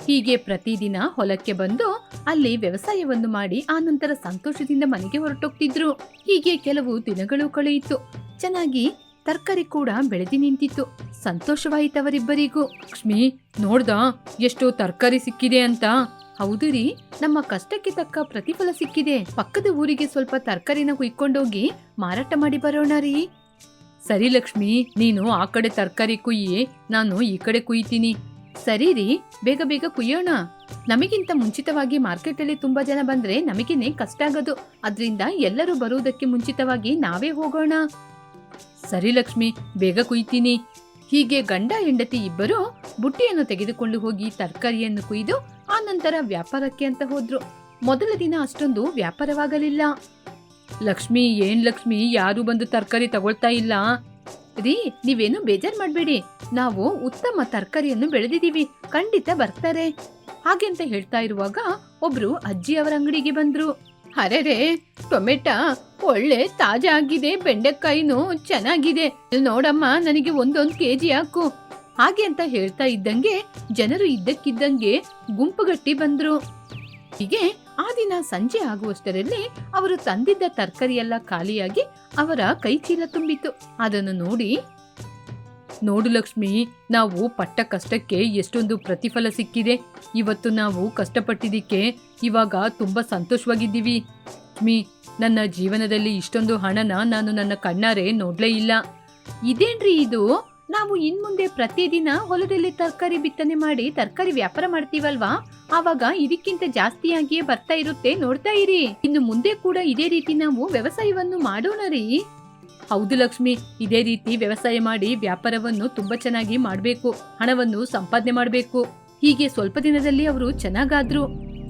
S1: ಹೀಗೆ ಪ್ರತಿದಿನ ಹೊಲಕ್ಕೆ ಬಂದು ಅಲ್ಲಿ ವ್ಯವಸಾಯವನ್ನು ಮಾಡಿ ಆ ನಂತರ ಸಂತೋಷದಿಂದ ಮನೆಗೆ ಹೊರಟೋಗ್ತಿದ್ರು. ಹೀಗೆ ಕೆಲವು ದಿನಗಳು ಕಳೆಯಿತು. ಚೆನ್ನಾಗಿ ತರಕಾರಿ ಕೂಡ ಬೆಳೆದಿ ನಿಂತಿತ್ತು. ಸಂತೋಷವಾಯಿತವರಿಬ್ಬರಿಗೂ ಲಕ್ಷ್ಮಿ, ನೋಡ್ದ, ಎಷ್ಟು ತರಕಾರಿ ಸಿಕ್ಕಿದೆ ಅಂತ. ಹೌದು ರೀ, ನಮ್ಮ ಕಷ್ಟಕ್ಕೆ ತಕ್ಕ ಪ್ರತಿಫಲ ಸಿಕ್ಕಿದೆ. ಪಕ್ಕದ ಊರಿಗೆ ಸ್ವಲ್ಪ ತರಕಾರಿನ ಕುಯ್ಕೊಂಡೋಗಿ ಮಾರಾಟ ಮಾಡಿ ಬರೋಣ ರೀ. ಸರಿ ಲಕ್ಷ್ಮಿ, ನೀನು ಆ ಕಡೆ ತರಕಾರಿ ಕುಯ್ಯಿ, ನಾನು ಈ ಕಡೆ ಕುಯ್ತೀನಿ. ಸರಿ ರೀ, ಬೇಗ ಬೇಗ ಕುಯ್ಯೋಣ. ನಮಗಿಂತ ಮುಂಚಿತವಾಗಿ ಮಾರ್ಕೆಟಲ್ಲಿ ತುಂಬಾ ಜನ ಬಂದ್ರೆ ನಮಗೇನೆ ಕಷ್ಟ ಆಗೋದು. ಅದರಿಂದ ಎಲ್ಲರೂ ಬರುವುದಕ್ಕೆ ಮುಂಚಿತವಾಗಿ ನಾವೇ ಹೋಗೋಣ. ಸರಿ ಲಕ್ಷ್ಮಿ, ಬೇಗ ಕುಯ್ತೀನಿ. ಹೀಗೆ ಗಂಡ ಹೆಂಡತಿ ಇಬ್ಬರು ಬುಟ್ಟಿಯನ್ನು ತೆಗೆದುಕೊಂಡು ಹೋಗಿ ತರಕಾರಿಯನ್ನು ಕುಯ್ದು ಆ ನಂತರ ವ್ಯಾಪಾರಕ್ಕೆ ಅಂತ ಹೋದ್ರು. ಮೊದಲ ದಿನ ಅಷ್ಟೊಂದು ವ್ಯಾಪಾರವಾಗಲಿಲ್ಲ. ಲಕ್ಷ್ಮಿ, ಏನ್ ಲಕ್ಷ್ಮಿ? ಯಾರು ಬಂದು ತರಕಾರಿ ತಗೊಳ್ತಾ ಇಲ್ಲ. ರೀ, ನೀವೇನು ಬೇಜಾರ್ ಮಾಡಬೇಡಿ. ನಾವು ಉತ್ತಮ ತರಕಾರಿಯನ್ನು ಬೆಳೆದಿದ್ದೀವಿ. ಖಂಡಿತ ಬರ್ತಾರೆ. ಹಾಗೆ ಅಂತ ಹೇಳ್ತಾ ಇರುವಾಗ ಒಬ್ರು ಅಜ್ಜಿ ಅವರ ಅಂಗಡಿಗೆ ಬಂದ್ರು. ಅರೆರೆ ಟೊಮೆಟೊ ಒಳ್ಳೆ ತಾಜಾ ಆಗಿದೆ. ಬೆಂಡೆಕಾಯಿನೂ ಚೆನ್ನಾಗಿದೆ. ನೋಡಮ್ಮ, ನನಗೆ ಒಂದೊಂದು ಕೆಜಿ ಹಾಕು. ಹಾಗೆ ಅಂತ ಹೇಳ್ತಾ ಇದ್ದಂಗೆ ಜನರು ಇದ್ದಕ್ಕಿದ್ದಂಗೆ ಗುಂಪುಗಟ್ಟಿ ಬಂದ್ರು. ಹೀಗೆ ಆ ದಿನ ಸಂಜೆ ಆಗುವಷ್ಟರಲ್ಲಿ ಅವರು ತಂದಿದ್ದ ತರಕಾರಿ ಎಲ್ಲ ಖಾಲಿಯಾಗಿ ಅವರ ಕೈ ಚೀಲ ತುಂಬಿತು ಅದನ್ನು ನೋಡಿ, ನೋಡು ಲಕ್ಷ್ಮಿ, ನಾವು ಪಟ್ಟ ಕಷ್ಟಕ್ಕೆ ಎಷ್ಟೊಂದು ಪ್ರತಿಫಲ ಸಿಕ್ಕಿದೆ. ಇವತ್ತು ನಾವು ಕಷ್ಟಪಟ್ಟಿದ್ದಕ್ಕೆ ಇವಾಗ ತುಂಬಾ ಸಂತೋಷವಾಗಿದ್ದೀವಿ. ಲಕ್ಷ್ಮಿ, ನನ್ನ ಜೀವನದಲ್ಲಿ ಇಷ್ಟೊಂದು ಹಣನ ನಾನು ನನ್ನ ಕಣ್ಣಾರೆ ನೋಡ್ಲೇ ಇಲ್ಲ. ಇದೇನ್ರಿ ಇದು? ನಾವು ಇನ್ಮುಂದೆ ಪ್ರತಿದಿನ ಹೊಲದಲ್ಲಿ ತರಕಾರಿ ಬಿತ್ತನೆ ಮಾಡಿ ತರಕಾರಿ ವ್ಯಾಪಾರ ಮಾಡ್ತೀವಲ್ವಾ? ಆವಾಗ ಇದಕ್ಕಿಂತ ಜಾಸ್ತಿಯಾಗಿಯೇ ಬರ್ತಾ ಇರುತ್ತೆ ನೋಡ್ತಾ ಇರಿ. ಇನ್ನು ಮುಂದೆ ಕೂಡ ಇದೇ ರೀತಿ ನಾವು ವ್ಯವಸಾಯವನ್ನು ಮಾಡೋಣ ರೀ. ಹೌದು ಲಕ್ಷ್ಮಿ, ಇದೇ ರೀತಿ ವ್ಯವಸಾಯ ಮಾಡಿ ವ್ಯಾಪಾರವನ್ನು ತುಂಬಾ ಚೆನ್ನಾಗಿ ಮಾಡಬೇಕು, ಹಣವನ್ನು ಸಂಪಾದನೆ ಮಾಡಬೇಕು. ಹೀಗೆ ಸ್ವಲ್ಪ ದಿನದಲ್ಲಿ ಅವರು ಚೆನ್ನಾಗಾದ್ರು.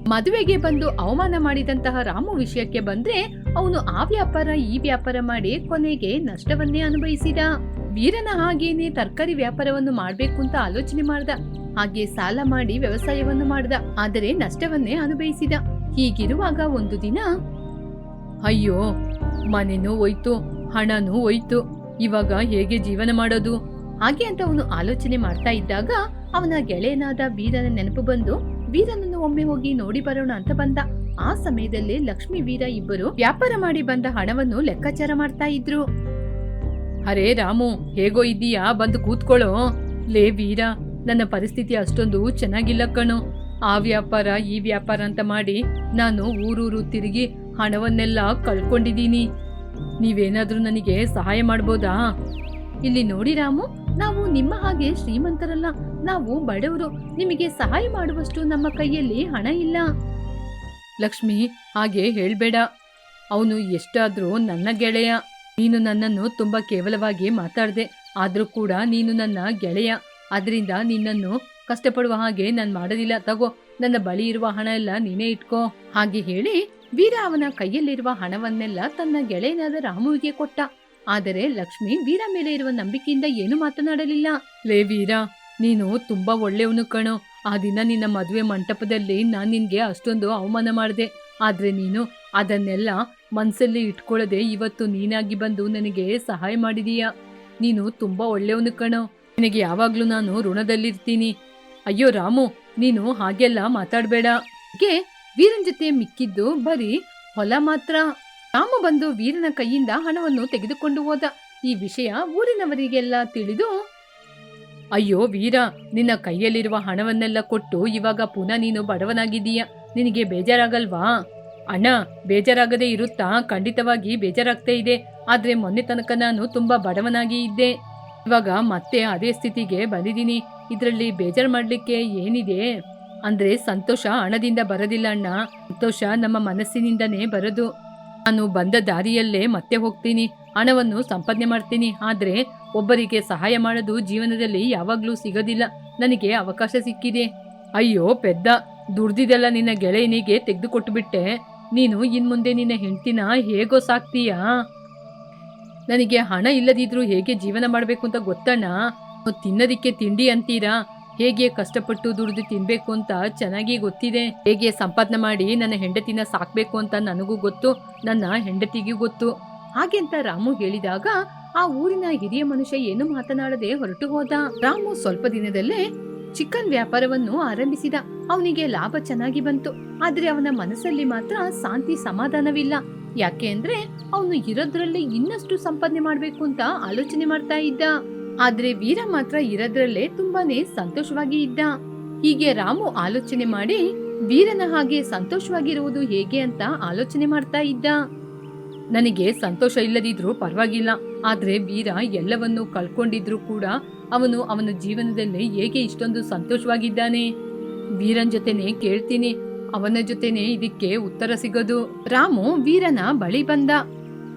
S1: ಮದುವೆಗೆ ಬಂದು ಅವಮಾನ ಮಾಡಿದಂತಹ ರಾಮು ವಿಷಯಕ್ಕೆ ಬಂದ್ರೆ ಅವನು ಆ ವ್ಯಾಪಾರ, ಈ ವ್ಯಾಪಾರ ಮಾಡಿ ಕೊನೆಗೆ ನಷ್ಟವನ್ನೇ ಅನುಭವಿಸಿದ. ವೀರನ ಹಾಗೇನೆ ತರಕಾರಿ ವ್ಯಾಪಾರವನ್ನು ಮಾಡಬೇಕು ಅಂತ ಆಲೋಚನೆ ಮಾಡ್ದ. ಹಾಗೆ ಸಾಲ ಮಾಡಿ ವ್ಯವಸಾಯವನ್ನು ಮಾಡ್ದ. ಆದರೆ ನಷ್ಟವನ್ನೇ ಅನುಭವಿಸಿದ. ಹೀಗಿರುವಾಗ ಒಂದು ದಿನ, ಅಯ್ಯೋ ಮನೆನೂ ಹೋಯ್ತು ಹಣನೂ ಹೋಯ್ತು ಇವಾಗ ಹೇಗೆ ಜೀವನ ಮಾಡೋದು? ಹಾಗೆ ಅಂತ ಅವನು ಆಲೋಚನೆ ಮಾಡ್ತಾ ಇದ್ದಾಗ ಅವನ ಗೆಳೆಯನಾದ ವೀರನ ನೆನಪು ಬಂದು ವೀರನನ್ನು ಒಮ್ಮೆ ಹೋಗಿ ನೋಡಿ ಬರೋಣ ಅಂತ ಬಂದ. ಆ ಸಮಯದಲ್ಲಿ ಲಕ್ಷ್ಮಿ ವೀರ ಇಬ್ಬರು ವ್ಯಾಪಾರ ಮಾಡಿ ಬಂದ ಹಣವನ್ನು ಲೆಕ್ಕಾಚಾರ ಮಾಡ್ತಾ ಇದ್ರು. ಅರೇ ರಾಮು, ಹೇಗೋ ಇದೀಯಾ? ಬಂದು ಕೂತ್ಕೊಳ್ಳೋ. ಲೇ ವೀರ, ನನ್ನ ಪರಿಸ್ಥಿತಿ ಅಷ್ಟೊಂದು ಚೆನ್ನಾಗಿಲ್ಲ ಕಣು. ಆ ವ್ಯಾಪಾರ, ಈ ವ್ಯಾಪಾರ ಅಂತ ಮಾಡಿ ನಾನು ಊರೂರು ತಿರುಗಿ ಹಣವನ್ನೆಲ್ಲ ಕಳ್ಕೊಂಡಿದ್ದೀನಿ. ನೀವೇನಾದ್ರೂ ನನಗೆ ಸಹಾಯ ಮಾಡ್ಬೋದಾ? ಇಲ್ಲಿ ನೋಡಿ ರಾಮು, ನಾವು ನಿಮ್ಮ ಹಾಗೆ ಶ್ರೀಮಂತರಲ್ಲ. ನಾವು ಬಡವರು ನಿಮಗೆ ಸಹಾಯ ಮಾಡುವಷ್ಟು ನಮ್ಮ ಕೈಯಲ್ಲಿ ಹಣ ಇಲ್ಲ. ಲಕ್ಷ್ಮಿ ಹಾಗೆ ಹೇಳ್ಬೇಡ. ಅವನು ಎಷ್ಟಾದ್ರೂ ನನ್ನ ಗೆಳೆಯ. ನೀನು ನನ್ನನ್ನು ತುಂಬಾ ಕೇವಲವಾಗಿ ಮಾತಾಡ್ದೆ ಆದರೂ ಕೂಡ ನೀನು ನನ್ನ ಗೆಳೆಯ. ಅದರಿಂದ ನಿನ್ನನ್ನು ಕಷ್ಟಪಡುವ ಹಾಗೆ ನಾನು ಮಾಡೋದಿಲ್ಲ ತಗೋ ನನ್ನ ಬಳಿ ಇರುವ ಹಣ ಎಲ್ಲ ನೀನೇ ಇಟ್ಕೋ. ಹಾಗೆ ಹೇಳಿ ವೀರ ಅವನ ಕೈಯಲ್ಲಿರುವ ಹಣವನ್ನೆಲ್ಲ ತನ್ನ ಗೆಳೆಯನಾದ ರಾಮುವಿಗೆ ಕೊಟ್ಟ. ಆದರೆ ಲಕ್ಷ್ಮಿ ವೀರ ಮೇಲೆ ಇರುವ ನಂಬಿಕೆಯಿಂದ ಏನು ಮಾತನಾಡಲಿಲ್ಲ. ಲೇ ವೀರ ನೀನು ತುಂಬಾ ಒಳ್ಳೆಯವನು ಕಣೋ. ಆ ದಿನ ನಿನ್ನ ಮದುವೆ ಮಂಟಪದಲ್ಲಿ ನಾನು ನಿನಗೆ ಅಷ್ಟೊಂದು ಅವಮಾನ ಮಾಡಿದೆ. ಆದ್ರೆ ನೀನು ಅದನ್ನೆಲ್ಲ ಮನಸ್ಸಲ್ಲಿ ಇಟ್ಕೊಳ್ಳದೆ ಇವತ್ತು ನೀನಾಗಿ ಬಂದು ನನಗೆ ಸಹಾಯ ಮಾಡಿದೀಯ? ನೀನು ತುಂಬಾ ಒಳ್ಳೆಯವನು ಕಣೋ. ನಿನಗೆ ಯಾವಾಗಲೂ ನಾನು ಋಣದಲ್ಲಿರ್ತೀನಿ. ಅಯ್ಯೋ ರಾಮು, ನೀನು ಹಾಗೆಲ್ಲ ಮಾತಾಡಬೇಡ. ಗೆ ವೀರನ್ ಜೊತೆ ಮಿಕ್ಕಿದ್ದು ಬರೀ ಹೊಲ ಮಾತ್ರ. ರಾಮು ಬಂದು ವೀರನ ಕೈಯಿಂದ ಹಣವನ್ನು ತೆಗೆದುಕೊಂಡು ಹೋದ. ಈ ವಿಷಯ ಊರಿನವರಿಗೆಲ್ಲ ತಿಳಿದು ಅಯ್ಯೋ ವೀರ, ನಿನ್ನ ಕೈಯಲ್ಲಿರುವ ಹಣವನ್ನೆಲ್ಲ ಕೊಟ್ಟು ಇವಾಗ ಪುನಃ ನೀನು ಬಡವನಾಗಿದ್ದೀಯ. ನಿನಗೆ ಬೇಜಾರಾಗಲ್ವಾ? ಅಣ್ಣ, ಬೇಜಾರಾಗದೆ ಇರುತ್ತಾ? ಖಂಡಿತವಾಗಿ ಬೇಜಾರಾಗ್ತಾ ಇದೆ. ಆದ್ರೆ ಮೊನ್ನೆ ತನಕ ನಾನು ತುಂಬಾ ಬಡವನಾಗಿ ಇದ್ದೆ. ಇವಾಗ ಮತ್ತೆ ಅದೇ ಸ್ಥಿತಿಗೆ ಬಂದಿದ್ದೀನಿ. ಇದರಲ್ಲಿ ಬೇಜಾರು ಮಾಡಲಿಕ್ಕೆ ಏನಿದೆ? ಅಂದ್ರೆ ಸಂತೋಷ ಹಣದಿಂದ ಬರೋದಿಲ್ಲ ಅಣ್ಣ. ಸಂತೋಷ ನಮ್ಮ ಮನಸ್ಸಿನಿಂದನೇ ಬರೋದು. ನಾನು ಬಂದ ದಾರಿಯಲ್ಲೇ ಮತ್ತೆ ಹೋಗ್ತೀನಿ, ಹಣವನ್ನು ಸಂಪಾದನೆ ಮಾಡ್ತೀನಿ, ಆದ್ರೆ ಒಬ್ಬರಿಗೆ ಸಹಾಯ ಮಾಡೋದು ಜೀವನದಲ್ಲಿ ಯಾವಾಗ್ಲೂ ಸಿಗೋದಿಲ್ಲ. ನನಗೆ ಅವಕಾಶ ಸಿಕ್ಕಿದೆ. ಅಯ್ಯೋ ಪೆದ್ದ, ದುಡ್ದಿದೆಲ್ಲ ನಿನ್ನ ಗೆಳೆಯನಿಗೆ ತೆಗೆದುಕೊಟ್ಬಿಟ್ಟೆ. ನೀನು ಇನ್ಮುಂದೆ ನಿನ್ನ ಹೆಂಡ್ತಿನ ಹೇಗೋ ಸಾಕ್ತೀಯಾ? ನನಗೆ ಹಣ ಇಲ್ಲದಿದ್ರೂ ಹೇಗೆ ಜೀವನ ಮಾಡಬೇಕು ಅಂತ ಗೊತ್ತಣ್ಣ? ತಿನ್ನೋದಿಕ್ಕೆ ತಿಂಡಿ ಅಂತೀರಾ? ಹೇಗೆ ಕಷ್ಟಪಟ್ಟು ದುಡಿದು ತಿನ್ಬೇಕು ಅಂತ ಚೆನ್ನಾಗಿ ಗೊತ್ತಿದೆ. ಹೇಗೆ ಸಂಪಾದನೆ ಮಾಡಿ ನನ್ನ ಹೆಂಡತಿನ ಸಾಕ್ಬೇಕು ಅಂತ ನನಗೂ ಗೊತ್ತು, ನನ್ನ ಹೆಂಡತಿಗೂ ಗೊತ್ತು. ಹಾಗೆ ಅಂತ ರಾಮು ಹೇಳಿದಾಗ ಆ ಊರಿನ ಹಿರಿಯ ಮನುಷ್ಯ ಏನು ಮಾತನಾಡದೆ ಹೊರಟು ಹೋದ. ರಾಮು ಸ್ವಲ್ಪ ದಿನದಲ್ಲೇ ಚಿಕನ್ ವ್ಯಾಪಾರವನ್ನು ಆರಂಭಿಸಿದ. ಅವನಿಗೆ ಲಾಭ ಚೆನ್ನಾಗಿ ಬಂತು. ಆದ್ರೆ ಅವನ ಮನಸ್ಸಲ್ಲಿ ಮಾತ್ರ ಶಾಂತಿ ಸಮಾಧಾನವಿಲ್ಲ. ಯಾಕೆ ಅಂದ್ರೆ ಅವನು ಇರೋದ್ರಲ್ಲಿ ಇನ್ನಷ್ಟು ಸಂಪಾದನೆ ಮಾಡ್ಬೇಕು ಅಂತ ಆಲೋಚನೆ ಮಾಡ್ತಾ ಇದ್ದ. ಆದ್ರೆ ವೀರ ಮಾತ್ರ ಇರದ್ರಲ್ಲೇ ತುಂಬಾನೇ ಸಂತೋಷವಾಗಿ ಇದ್ದ. ಹೀಗೆ ರಾಮು ಆಲೋಚನೆ ಮಾಡಿ ವೀರನ ಹಾಗೆ ಸಂತೋಷವಾಗಿರುವುದು ಹೇಗೆ ಅಂತ ಆಲೋಚನೆ ಮಾಡ್ತಾ ಇದ್ದ. ನನಗೆ ಸಂತೋಷ ಇಲ್ಲದಿದ್ರೂ ಪರವಾಗಿಲ್ಲ, ಆದ್ರೆ ವೀರ ಎಲ್ಲವನ್ನೂ ಕಳ್ಕೊಂಡಿದ್ರು ಕೂಡ ಅವನು ಅವನ ಜೀವನದಲ್ಲಿ ಹೇಗೆ ಇಷ್ಟೊಂದು ಸಂತೋಷವಾಗಿದ್ದಾನೆ. ವೀರನ್ ಜೊತೆನೆ ಕೇಳ್ತೀನಿ, ಅವನ ಜೊತೆನೆ ಇದಕ್ಕೆ ಉತ್ತರ ಸಿಗೋದು. ರಾಮು ವೀರನ ಬಳಿ ಬಂದ.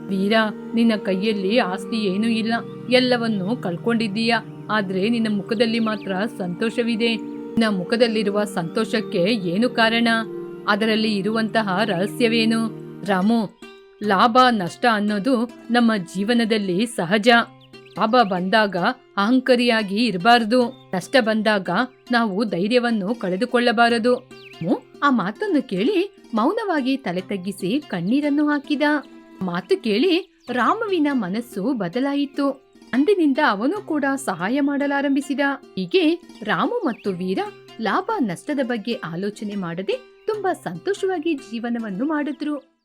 S1: ವೀರ, ನಿನ್ನ ಕೈಯಲ್ಲಿ ಆಸ್ತಿ ಏನೂ ಇಲ್ಲ. ಎಲ್ಲವನ್ನೂ ಕಳ್ಕೊಂಡಿದ್ದೀಯ? ಆದ್ರೆ ನಿನ್ನ ಮುಖದಲ್ಲಿ ಮಾತ್ರ ಸಂತೋಷವಿದೆ. ನಿನ್ನ ಮುಖದಲ್ಲಿರುವ ಸಂತೋಷಕ್ಕೆ ಏನು ಕಾರಣ? ಅದರಲ್ಲಿ ಇರುವಂತಹ ರಹಸ್ಯವೇನು? ರಾಮು, ಲಾಭ, ನಷ್ಟ ಅನ್ನೋದು ನಮ್ಮ ಜೀವನದಲ್ಲಿ ಸಹಜ. ಲಾಭ ಬಂದಾಗ ಅಹಂಕರಿಯಾಗಿ ಇರಬಾರದು. ನಷ್ಟ ಬಂದಾಗ ನಾವು ಧೈರ್ಯವನ್ನು ಕಳೆದುಕೊಳ್ಳಬಾರದು. ಆ ಮಾತನ್ನು ಕೇಳಿ ಮೌನವಾಗಿ ತಲೆ ತಗ್ಗಿಸಿ ಕಣ್ಣೀರನ್ನು ಹಾಕಿದ. ಮಾತು ಕೇಳಿ ರಾಮುವಿನ ಮನಸ್ಸು ಬದಲಾಯಿತು. ಅಂದಿನಿಂದ ಅವನು ಕೂಡ ಸಹಾಯ ಮಾಡಲಾರಂಭಿಸಿದ. ಹೀಗೆ ರಾಮು ಮತ್ತು ವೀರ ಲಾಭ ನಷ್ಟದ ಬಗ್ಗೆ ಆಲೋಚನೆ ಮಾಡದೆ ತುಂಬಾ ಸಂತೋಷವಾಗಿ ಜೀವನವನ್ನು ಮಾಡಿದ್ರು.